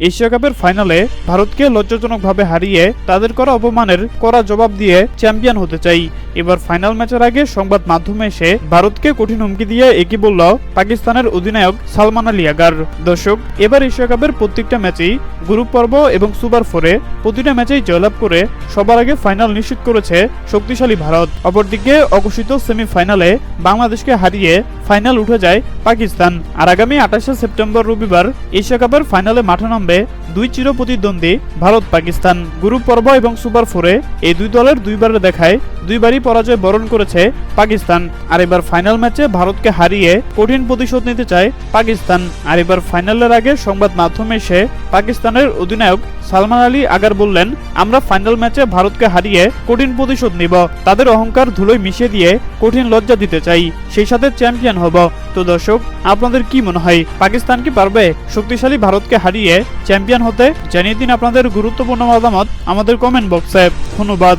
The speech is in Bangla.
এশিয়া কাপের ফাইনালে ভারতকে লজ্জাজনকভাবে হারিয়ে তাদের করা অপমানের করা জবাব দিয়ে চ্যাম্পিয়ন হতে চাই। এবার ফাইনাল ম্যাচের আগে সংবাদ মাধ্যমে এসে ভারতকে কঠিন হুমকি দিয়ে একই বলল পাকিস্তানের অধিনায়ক সালমান আলী আগার। দর্শক, এবার এশিয়া কাপের প্রত্যেকটা ম্যাচেই গ্রুপ পর্ব এবং সুপার ফোরে প্রতিটা ম্যাচেই জয়লাভ করে সবার আগে ফাইনাল নিশ্চিত করেছে শক্তিশালী ভারত। অপরদিকে অঘোষিত সেমিফাইনালে বাংলাদেশকে হারিয়ে ফাইনাল উঠে যায় পাকিস্তান। আর আগামী আঠাশে সেপ্টেম্বর রবিবার এশিয়া কাপের ফাইনালে মাঠে নামবে দুই চির প্রতিদ্বন্দ্বী ভারত পাকিস্তান গ্রুপ পর্ব এবং সুপার ফোরে এই দুই দলের দুইবারের দেখায় দুইবারই পরাজয় বরণ করেছে পাকিস্তান। আর এবার ফাইনাল ম্যাচে ভারতকে হারিয়ে কঠিন প্রতিশোধ নিতে চায় পাকিস্তান। আর এবার ফাইনালের আগে সংবাদ মাধ্যমে এসে পাকিস্তানের অধিনায়ক সালমান আলী আগার বললেন, আমরা ফাইনাল ম্যাচে ভারতকে হারিয়ে কঠিন প্রতিশোধ নিব। তাদের অহংকার ধুলোয় মিশিয়ে দিয়ে কঠিন লজ্জা দিতে চাই। সেই সাথে চ্যাম্পিয়ন হব। তো দর্শক, আপনাদের কি মনে হয়, পাকিস্তান কি পারবে শক্তিশালী ভারতকে হারিয়ে চ্যাম্পিয়ন হতে? জানিয়ে দিন আপনাদের গুরুত্বপূর্ণ মতামত আমাদের কমেন্ট বক্সে ধন্যবাদ।